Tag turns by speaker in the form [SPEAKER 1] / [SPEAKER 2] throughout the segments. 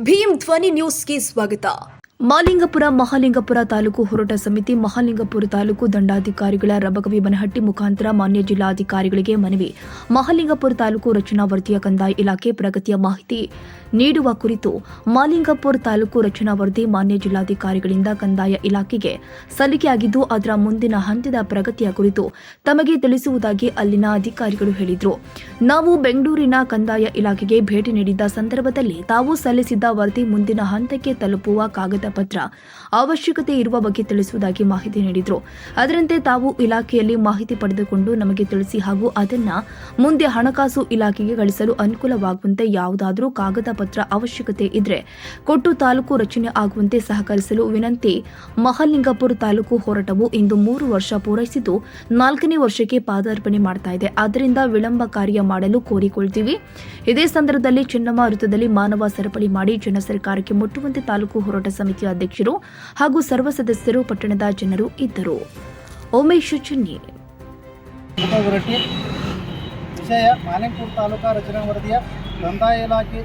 [SPEAKER 1] ಭೀಮ್ ಧ್ವನಿ ನ್ಯೂಸ್ಗೆ ಸ್ವಾಗತ ಮಾಲಿಂಗಪುರ, ಮಹಾಲಿಂಗಪುರ ತಾಲೂಕು ಹೋರಾಟ ಸಮಿತಿ, ಮಹಾಲಿಂಗಪುರ ತಾಲೂಕು ದಂಡಾಧಿಕಾರಿಗಳ ರಬಗವಿ ಬನಹಟ್ಟಿ ಮುಖಾಂತರ ಮಾನ್ಯ ಜಿಲ್ಲಾಧಿಕಾರಿಗಳಿಗೆ ಮನವಿ. ಮಹಾಲಿಂಗಪುರ ತಾಲೂಕು ರಚನಾ ವರದಿಯ ಕಂದಾಯ ಇಲಾಖೆ ಪ್ರಗತಿಯ ಮಾಹಿತಿ ನೀಡುವ ಕುರಿತು ಮಾಲಿಂಗಪುರ ತಾಲೂಕು ರಚನಾ ವರದಿ ಮಾನ್ಯ ಜಿಲ್ಲಾಧಿಕಾರಿಗಳಿಂದ ಕಂದಾಯ ಇಲಾಖೆಗೆ ಸಲ್ಲಿಕೆಯಾಗಿದ್ದು, ಅದರ ಮುಂದಿನ ಹಂತದ ಪ್ರಗತಿಯ ಕುರಿತು ತಮಗೆ ತಿಳಿಸುವುದಾಗಿ ಅಲ್ಲಿನ ಅಧಿಕಾರಿಗಳು ಹೇಳಿದರು. ನಾವು ಬೆಂಗಳೂರಿನ ಕಂದಾಯ ಇಲಾಖೆಗೆ ಭೇಟಿ ನೀಡಿದ್ದ ಸಂದರ್ಭದಲ್ಲಿ ತಾವು ಸಲ್ಲಿಸಿದ್ದ ವರದಿ ಮುಂದಿನ ಹಂತಕ್ಕೆ ತಲುಪುವ ಕಾಗದ ಪತ್ರ ಅವಶ್ಯಕತೆ ಇರುವ ಬಗ್ಗೆ ತಿಳಿಸುವುದಾಗಿ ಮಾಹಿತಿ ನೀಡಿದರು. ಅದರಂತೆ ತಾವು ಇಲಾಖೆಯಲ್ಲಿ ಮಾಹಿತಿ ಪಡೆದುಕೊಂಡು ನಮಗೆ ತಿಳಿಸಿ ಹಾಗೂ ಅದನ್ನ ಮುಂದೆ ಹಣಕಾಸು ಇಲಾಖೆಗೆ ಗಳಿಸಲು ಅನುಕೂಲವಾಗುವಂತೆ ಯಾವುದಾದರೂ ಕಾಗದ ಪತ್ರ ಅವಶ್ಯಕತೆ ಇದ್ರೆ ಕೊಟ್ಟು ತಾಲೂಕು ರಚನೆ ಆಗುವಂತೆ ಸಹಕರಿಸಲು ವಿನಂತಿ. ಮಹಲಿಂಗಪುರ ತಾಲೂಕು ಹೋರಾಟವು ಇಂದು ಮೂರು ವರ್ಷ ಪೂರೈಸಿದ್ದು ನಾಲ್ಕನೇ ವರ್ಷಕ್ಕೆ ಪಾದಾರ್ಪಣೆ ಮಾಡ್ತಾ ಇದೆ. ಆದ್ದರಿಂದ ವಿಳಂಬ ಕಾರ್ಯ ಮಾಡಲು ಕೋರಿಕೊಳ್ತೀವಿ. ಇದೇ ಸಂದರ್ಭದಲ್ಲಿ ಚೆನ್ನಮ್ಮ ವೃತ್ತದಲ್ಲಿ ಮಾನವ ಸರಪಳಿ ಮಾಡಿ ಜನ ಸರ್ಕಾರಕ್ಕೆ ಮುಟ್ಟುವಂತೆ ತಾಲೂಕು ಹೋರಾಟ ಸಮಿತಿಯ ಅಧ್ಯಕ್ಷರು ಹಾಗೂ ಸರ್ವ ಸದಸ್ಯರು ಪಟ್ಟಣದ ಜನರು ಇದ್ದರು. ಓಮೇಶ್ ಚುನ್ನಿ.
[SPEAKER 2] ವಿಷಯ ಮಾಲಿಂಗಪುರ ತಾಲೂಕಾ ರಚನಾ ವರದಿಯ ಕಂದಾಯ ಇಲಾಖೆ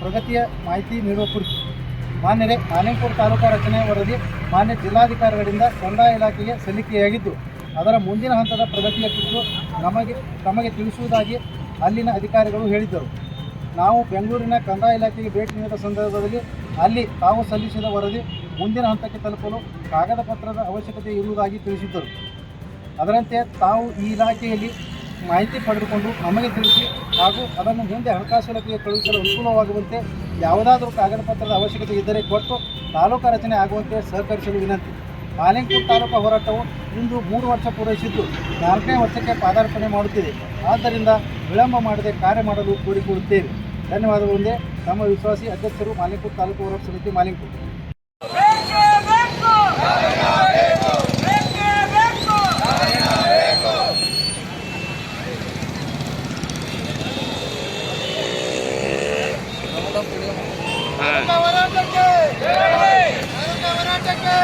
[SPEAKER 2] ಪ್ರಗತಿಯ ಮಾಹಿತಿ ನೀಡುವ ಕುರಿತು. ಮಾನ್ಯರೇ ಮಾಲಿಂಗಪುರ ತಾಲೂಕಾ ರಚನೆ ವರದಿ ಮಾನ್ಯ ಜಿಲ್ಲಾಧಿಕಾರಿಗಳಿಂದ ಕಂದಾಯ ಇಲಾಖೆಗೆ ಸಲ್ಲಿಕೆಯಾಗಿದ್ದು, ಅದರ ಮುಂದಿನ ಹಂತದ ಪ್ರಗತಿಯ ಕುರಿತು ನಮಗೆ, ತಮಗೆ ತಿಳಿಸುವುದಾಗಿ ಅಲ್ಲಿನ ಅಧಿಕಾರಿಗಳು ಹೇಳಿದ್ದರು. ನಾವು ಬೆಂಗಳೂರಿನ ಕಂದಾಯ ಇಲಾಖೆಗೆ ಭೇಟಿ ನೀಡಿದ ಸಂದರ್ಭದಲ್ಲಿ ಅಲ್ಲಿ ತಾವು ಸಲ್ಲಿಸಿದ ವರದಿ ಮುಂದಿನ ಹಂತಕ್ಕೆ ತಲುಪಲು ಕಾಗದ ಪತ್ರದ ಅವಶ್ಯಕತೆ ಇರುವುದಾಗಿ ತಿಳಿಸಿದ್ದರು. ಅದರಂತೆ ತಾವು ಈ ಇಲಾಖೆಯಲ್ಲಿ ಮಾಹಿತಿ ಪಡೆದುಕೊಂಡು ನಮಗೆ ತಿಳಿಸಿ ಹಾಗೂ ಅದನ್ನು ಮುಂದೆ ಹಣಕಾಸು ಇಲಾಖೆಗೆ ಕಳುಹಿಸಲು ಅನುಕೂಲವಾಗುವಂತೆ ಯಾವುದಾದರೂ ಕಾಗದ ಪತ್ರದ ಅವಶ್ಯಕತೆ ಇದ್ದರೆ ಕೊಟ್ಟು ತಾಲೂಕು ರಚನೆ ಆಗುವಂತೆ ಸಹಕರಿಸಲು ವಿನಂತಿ. ಮಾಲಿಂಗಪುರ ತಾಲೂಕಾ ಹೋರಾಟವು ಇಂದು ಮೂರು ವರ್ಷ ಪೂರೈಸಿದ್ದು ನಾಲ್ಕನೇ ವರ್ಷಕ್ಕೆ ಪಾದಾರ್ಪಣೆ ಮಾಡುತ್ತಿದೆ. ಆದ್ದರಿಂದ ವಿಳಂಬ ಮಾಡದೆ ಕಾರ್ಯ ಮಾಡಲು ಕೋರಿಕೊಳ್ಳುತ್ತೇವೆ ಧನ್ಯವಾದ ಮುಂದೆ ನಮ್ಮ ವಿಶ್ವಾಸಿ ಅಧ್ಯಕ್ಷರು ಮಾಲಿಂಪುರ್ ತಾಲೂಕು ಹೋರಾಟ ಸಮಿತಿ ಮಾಲಿಂಪುರ್ ಹೋರಾಟಕ್ಕೆ ಹೋರಾಟಕ್ಕೆ